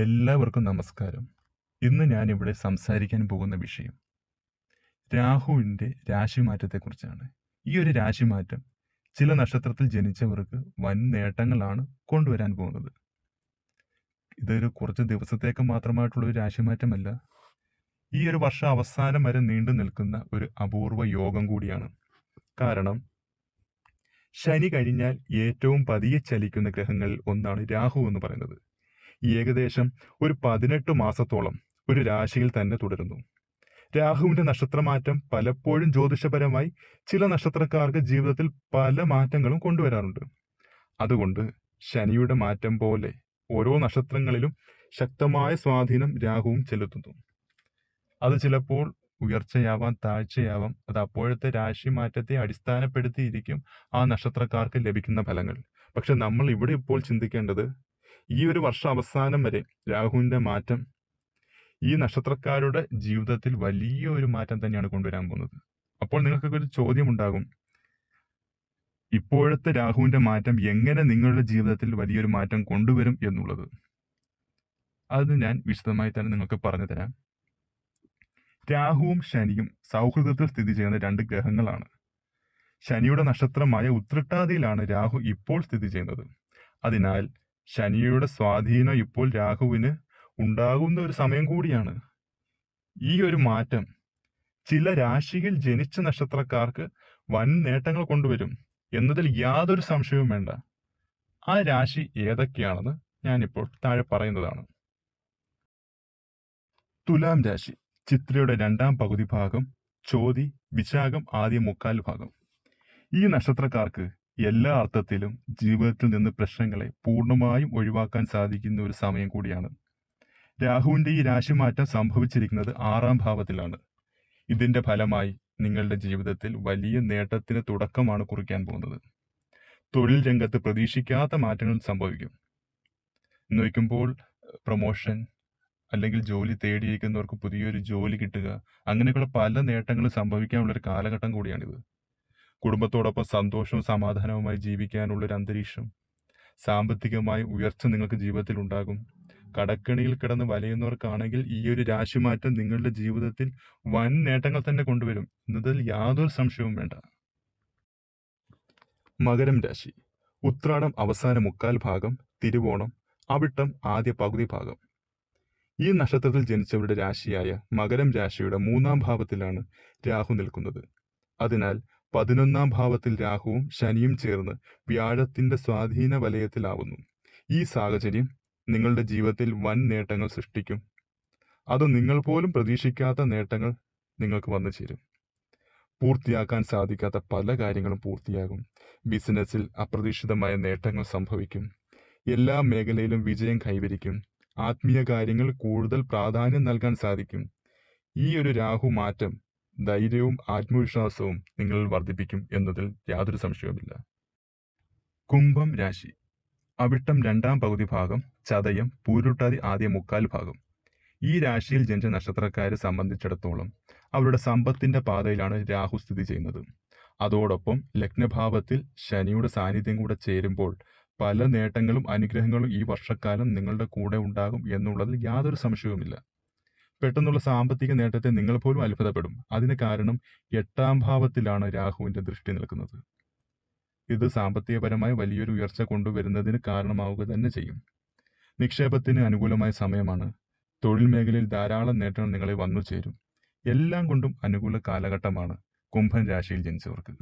എല്ലാവർക്കും നമസ്കാരം. ഇന്ന് ഞാനിവിടെ സംസാരിക്കാൻ പോകുന്ന വിഷയം രാഹുവിന്റെ രാശിമാറ്റത്തെക്കുറിച്ചാണ്. ഈ ഒരു രാശിമാറ്റം ചില നക്ഷത്രത്തിൽ ജനിച്ചവർക്ക് വൻ നേട്ടങ്ങളാണ് കൊണ്ടുവരാൻ പോകുന്നത്. ഇതൊരു കുറച്ച് ദിവസത്തേക്ക് മാത്രമായിട്ടുള്ള ഒരു രാശിമാറ്റമല്ല ഈ ഒരു വർഷം അവസാനം വരെ നീണ്ടു നിൽക്കുന്ന ഒരു അപൂർവ യോഗം കൂടിയാണ്. കാരണം ശനി കഴിഞ്ഞാൽ ഏറ്റവും പതിയെ ചലിക്കുന്ന ഗ്രഹങ്ങളിൽ ഒന്നാണ് രാഹു എന്ന് പറയുന്നത്. ഏകദേശം ഒരു പതിനെട്ട് മാസത്തോളം ഒരു രാശിയിൽ തന്നെ തുടരുന്നു. രാഹുവിന്റെ നക്ഷത്രമാറ്റം പലപ്പോഴും ജ്യോതിഷപരമായി ചില നക്ഷത്രക്കാർക്ക് ജീവിതത്തിൽ പല മാറ്റങ്ങളും കൊണ്ടുവരാറുണ്ട്. അതുകൊണ്ട് ശനിയുടെ മാറ്റം പോലെ ഓരോ നക്ഷത്രങ്ങളിലും ശക്തമായ സ്വാധീനം രാഹുവും ചെലുത്തുന്നു. അത് ചിലപ്പോൾ ഉയർച്ചയാവാം താഴ്ചയാവാം അത് അപ്പോഴത്തെ രാശി മാറ്റത്തെ അടിസ്ഥാനപ്പെടുത്തിയിരിക്കും ആ നക്ഷത്രക്കാർക്ക് ലഭിക്കുന്ന ഫലങ്ങൾ. പക്ഷെ നമ്മൾ ഇവിടെ ഇപ്പോൾ ചിന്തിക്കേണ്ടത് ഈ ഒരു വർഷം അവസാനം വരെ രാഹുവിന്റെ മാറ്റം ഈ നക്ഷത്രക്കാരുടെ ജീവിതത്തിൽ വലിയൊരു മാറ്റം തന്നെയാണ് കൊണ്ടുവരാൻ പോകുന്നത്. അപ്പോൾ നിങ്ങൾക്കൊക്കെ ഒരു ചോദ്യം ഉണ്ടാകും ഇപ്പോഴത്തെ രാഹുവിന്റെ മാറ്റം എങ്ങനെ നിങ്ങളുടെ ജീവിതത്തിൽ വലിയൊരു മാറ്റം കൊണ്ടുവരും എന്നുള്ളത്. അത് ഞാൻ വിശദമായി തന്നെ നിങ്ങൾക്ക് പറഞ്ഞു തരാം. രാഹുവും ശനിയും സൗഹൃദത്തിൽ സ്ഥിതി ചെയ്യുന്ന രണ്ട് ഗ്രഹങ്ങളാണ്. ശനിയുടെ നക്ഷത്രമായ ഉത്രട്ടാതിയിലാണ് രാഹു ഇപ്പോൾ സ്ഥിതി ചെയ്യുന്നത്. അതിനാൽ ശനിയുടെ സ്വാധീനം ഇപ്പോൾ രാഹുവിന് ഉണ്ടാകുന്ന ഒരു സമയം കൂടിയാണ്. ഈ ഒരു മാറ്റം ചില രാശിയിൽ ജനിച്ച നക്ഷത്രക്കാർക്ക് വൻ നേട്ടങ്ങൾ കൊണ്ടുവരും എന്നതിൽ യാതൊരു സംശയവും വേണ്ട. ആ രാശി ഏതൊക്കെയാണെന്ന് ഞാനിപ്പോൾ താഴെ പറയുന്നതാണ്. തുലാം രാശി ചിത്രയുടെ രണ്ടാം പകുതി ഭാഗം ചോതി വിശാഖം ആദ്യ മുക്കാൽ ഭാഗം. ഈ നക്ഷത്രക്കാർക്ക് എല്ലാ അർത്ഥത്തിലും ജീവിതത്തിൽ നിന്ന് പ്രശ്നങ്ങളെ പൂർണമായും ഒഴിവാക്കാൻ സാധിക്കുന്ന ഒരു സമയം കൂടിയാണ്. രാഹുവിന്റെ ഈ രാശിമാറ്റം സംഭവിച്ചിരിക്കുന്നത് ആറാം ഭാവത്തിലാണ്. ഇതിന്റെ ഫലമായി നിങ്ങളുടെ ജീവിതത്തിൽ വലിയ നേട്ടത്തിന് തുടക്കമാണ് കുറിക്കാൻ പോകുന്നത്. തൊഴിൽ രംഗത്ത് പ്രതീക്ഷിക്കാത്ത മാറ്റങ്ങൾ സംഭവിക്കും. എന്ന് വയ്ക്കുമ്പോൾ പ്രൊമോഷൻ അല്ലെങ്കിൽ ജോലി തേടിയിരിക്കുന്നവർക്ക് പുതിയൊരു ജോലി കിട്ടുക അങ്ങനെയൊക്കെയുള്ള പല നേട്ടങ്ങളും സംഭവിക്കാനുള്ള ഒരു കാലഘട്ടം കൂടിയാണിത്. കുടുംബത്തോടൊപ്പം സന്തോഷവും സമാധാനവുമായി ജീവിക്കാനുള്ള ഒരു അന്തരീക്ഷം സാമ്പത്തികമായി ഉയർച്ച നിങ്ങൾക്ക് ജീവിതത്തിൽ ഉണ്ടാകും. കടക്കണിയിൽ കിടന്ന് വലയുന്നവർക്കാണെങ്കിൽ ഈ ഒരു രാശിമാറ്റം നിങ്ങളുടെ ജീവിതത്തിൽ വൻ നേട്ടങ്ങൾ തന്നെ കൊണ്ടുവരും. എന്നതിൽ യാതൊരു സംശയവും വേണ്ട. മകരം രാശി. ഉത്രാടം അവസാന മുക്കാൽ ഭാഗം തിരുവോണം അവിട്ടം ആദ്യ പകുതി ഭാഗം. ഈ നക്ഷത്രത്തിൽ ജനിച്ചവരുടെ രാശിയായ മകരം രാശിയുടെ മൂന്നാം ഭാവത്തിലാണ് രാഹു നിൽക്കുന്നത്. അതിനാൽ പതിനൊന്നാം ഭാവത്തിൽ രാഹുവും ശനിയും ചേർന്ന് വ്യാഴത്തിന്റെ സ്വാധീന വലയത്തിലാവുന്നു. ഈ സാഹചര്യം നിങ്ങളുടെ ജീവിതത്തിൽ വൻ നേട്ടങ്ങൾ സൃഷ്ടിക്കും. അത് നിങ്ങൾ പോലും പ്രതീക്ഷിക്കാത്ത നേട്ടങ്ങൾ നിങ്ങൾക്ക് വന്നു ചേരും. പൂർത്തിയാക്കാൻ സാധിക്കാത്ത പല കാര്യങ്ങളും പൂർത്തിയാകും. ബിസിനസ്സിൽ അപ്രതീക്ഷിതമായ നേട്ടങ്ങൾ സംഭവിക്കും. എല്ലാ മേഖലയിലും വിജയം കൈവരിക്കും. ആത്മീയ കാര്യങ്ങൾ കൂടുതൽ പ്രാധാന്യം നൽകാൻ സാധിക്കും. ഈ ഒരു രാഹു മാറ്റം ധൈര്യവും ആത്മവിശ്വാസവും നിങ്ങളിൽ വർദ്ധിപ്പിക്കും എന്നതിൽ യാതൊരു സംശയവുമില്ല. കുംഭം രാശി. അവിട്ടം രണ്ടാം പകുതി ഭാഗം ചതയം പൂരുട്ടാതി ആദ്യ മുക്കാൽ ഭാഗം. ഈ രാശിയിൽ ജനിച്ച നക്ഷത്രക്കാരെ സംബന്ധിച്ചിടത്തോളം അവരുടെ സമ്പത്തിന്റെ പാതയിലാണ് രാഹു സ്ഥിതി ചെയ്യുന്നത്. അതോടൊപ്പം ലഗ്നഭാവത്തിൽ ശനിയുടെ സാന്നിധ്യം കൂടെ ചേരുമ്പോൾ പല നേട്ടങ്ങളും അനുഗ്രഹങ്ങളും ഈ വർഷക്കാലം നിങ്ങളുടെ കൂടെ ഉണ്ടാകും എന്നുള്ളതിൽ യാതൊരു സംശയവുമില്ല. പെട്ടെന്നുള്ള സാമ്പത്തിക നേട്ടത്തെ നിങ്ങൾ പോലും അത്ഭുതപ്പെടും. അതിന് കാരണം എട്ടാം ഭാവത്തിലാണ് രാഹുവിന്റെ ദൃഷ്ടി നിൽക്കുന്നത്. ഇത് സാമ്പത്തികപരമായി വലിയൊരു ഉയർച്ച കൊണ്ടുവരുന്നതിന് കാരണമാവുക തന്നെ ചെയ്യും. നിക്ഷേപത്തിന് അനുകൂലമായ സമയമാണ്. തൊഴിൽ മേഖലയിൽ ധാരാളം നേട്ടങ്ങൾ നിങ്ങളെ വന്നു ചേരും എല്ലാം കൊണ്ടും അനുകൂല കാലഘട്ടമാണ് കുംഭൻ രാശിയിൽ ജനിച്ചവർക്ക്.